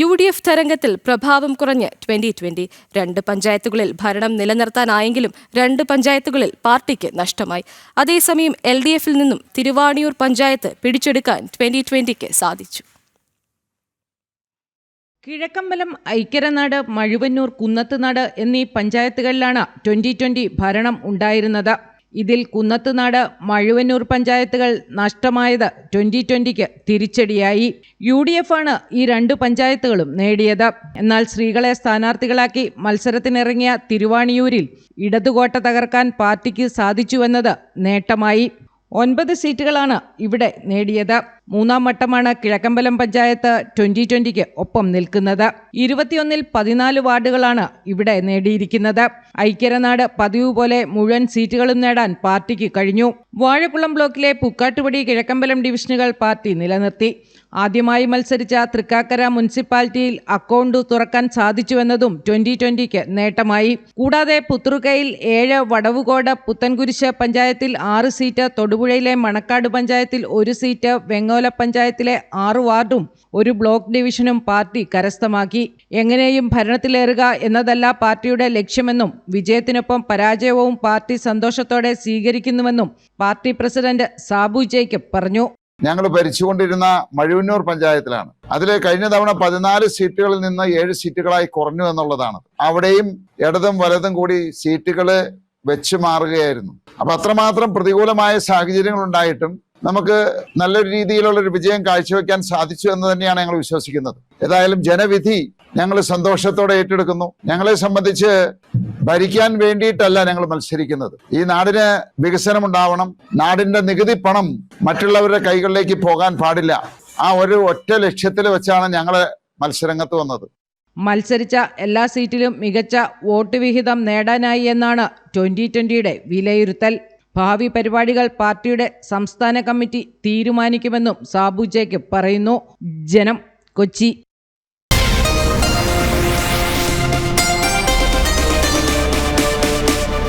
U D F തരംഗത്തിൽ പ്രഭാവം കുറഞ്ഞ് ട്വന്റി ട്വന്റി. രണ്ട് പഞ്ചായത്തുകളിൽ ഭരണം നിലനിർത്താനായെങ്കിലും രണ്ട് പഞ്ചായത്തുകളിൽ പാർട്ടിക്ക് നഷ്ടമായി. അതേസമയം എൽ ഡി എഫിൽ നിന്നും തിരുവാണിയൂർ പഞ്ചായത്ത് പിടിച്ചെടുക്കാൻ ട്വന്റി ട്വന്റിക്ക് സാധിച്ചു. കിഴക്കമ്പലം ഐക്യരനാട് മഴുവന്നൂർ കുന്നത്തുനാട് എന്നീ പഞ്ചായത്തുകളിലാണ് ട്വന്റി ട്വന്റി ഭരണം ഉണ്ടായിരുന്നത്. ഇതിൽ കുന്നത്തുനാട് മഴുവന്നൂർ പഞ്ചായത്തുകൾ നഷ്ടമായത് ട്വന്റി ട്വന്റിക്ക് തിരിച്ചടിയായി. യു ഡി എഫ് ആണ് ഈ രണ്ട് പഞ്ചായത്തുകളും നേടിയത്. എന്നാൽ സ്ത്രീകളെ സ്ഥാനാർത്ഥികളാക്കി മത്സരത്തിനിറങ്ങിയ തിരുവാണിയൂരിൽ ഇടതുകോട്ട തകർക്കാൻ പാർട്ടിക്ക് സാധിച്ചുവെന്നത് നേട്ടമായി. ഒൻപത് സീറ്റുകളാണ് ഇവിടെ നേടിയത്. മൂന്നാം വട്ടമാണ് കിഴക്കമ്പലം പഞ്ചായത്ത് ട്വന്റി ട്വന്റിക്ക് ഒപ്പം നിൽക്കുന്നത്. ഇരുപത്തിയൊന്നിൽ പതിനാല് വാർഡുകളാണ് ഇവിടെ നേടിയിരിക്കുന്നത്. ഐക്യരനാട് പതിവ് പോലെ മുഴുവൻ സീറ്റുകളും നേടാൻ പാർട്ടിക്ക് കഴിഞ്ഞു. വാഴക്കുളം ബ്ലോക്കിലെ പുക്കാട്ടുപടി കിഴക്കമ്പലം ഡിവിഷനുകൾ പാർട്ടി നിലനിർത്തി. ആദ്യമായി മത്സരിച്ച തൃക്കാക്കര മുനിസിപ്പാലിറ്റിയിൽ അക്കൗണ്ട് തുറക്കാൻ സാധിച്ചുവെന്നതും ട്വന്റി ട്വന്റിക്ക് നേട്ടമായി. കൂടാതെ പുത്തൃക്കയിൽ ഏഴ് വടവുകോട് പുത്തൻകുരിശ് പഞ്ചായത്തിൽ ആറ് സീറ്റ് തൊടുപുഴയിലെ മണക്കാട് പഞ്ചായത്തിൽ ഒരു സീറ്റ് വെങ്ങോല പഞ്ചായത്തിലെ ആറു വാർഡും ഒരു ബ്ലോക്ക് ഡിവിഷനും പാർട്ടി കരസ്ഥമാക്കി. എങ്ങനെയും ഭരണത്തിലേറുക എന്നതല്ല പാർട്ടിയുടെ ലക്ഷ്യമെന്നും വിജയത്തിനൊപ്പം പരാജയവും പാർട്ടി സന്തോഷത്തോടെ സ്വീകരിക്കുന്നുവെന്നും പാർട്ടി പ്രസിഡന്റ് സാബു ജേക്കബ് പറഞ്ഞു. ഞങ്ങൾ ഭരിച്ചുകൊണ്ടിരുന്ന മഴുവന്നൂർ പഞ്ചായത്തിലാണ്. അതിൽ കഴിഞ്ഞ തവണ പതിനാല് സീറ്റുകളിൽ നിന്ന് ഏഴ് സീറ്റുകളായി കുറഞ്ഞു എന്നുള്ളതാണ്. അവിടെയും ഇടതും വലതും കൂടി സീറ്റുകൾ വെച്ച് മാറുകയായിരുന്നു. അപ്പൊ അത്രമാത്രം പ്രതികൂലമായ സാഹചര്യങ്ങൾ ഉണ്ടായിട്ടും നമുക്ക് നല്ലൊരു രീതിയിലുള്ള ഒരു വിജയം കാഴ്ചവെക്കാൻ സാധിച്ചു എന്ന് തന്നെയാണ് ഞങ്ങൾ വിശ്വസിക്കുന്നത്. ഏതായാലും ജനവിധി ഞങ്ങൾ സന്തോഷത്തോടെ ഏറ്റെടുക്കുന്നു. ഞങ്ങളെ സംബന്ധിച്ച് ഭരിക്കാൻ വേണ്ടിയിട്ടല്ല ഞങ്ങൾ മത്സരിക്കുന്നത്. ഈ നാടിന് വികസനം ഉണ്ടാവണം നാടിന്റെ നികുതി പണം മറ്റുള്ളവരുടെ കൈകളിലേക്ക് പോകാൻ പാടില്ല. ആ ഒരു ഒറ്റ ലക്ഷ്യത്തിൽ വെച്ചാണ് ഞങ്ങൾ മത്സരംഗത്ത് വന്നത്. മത്സരിച്ച എല്ലാ സീറ്റിലും മികച്ച വോട്ട് വിഹിതം നേടാനായി എന്നാണ് ട്വന്റി ട്വന്റിയുടെ വിലയിരുത്തൽ. ഭാവി പരിപാടികൾ പാർട്ടിയുടെ സംസ്ഥാന കമ്മിറ്റി തീരുമാനിക്കുമെന്നും സാബു ജേക്കബ് പറയുന്നു. ജനം കൊച്ചി.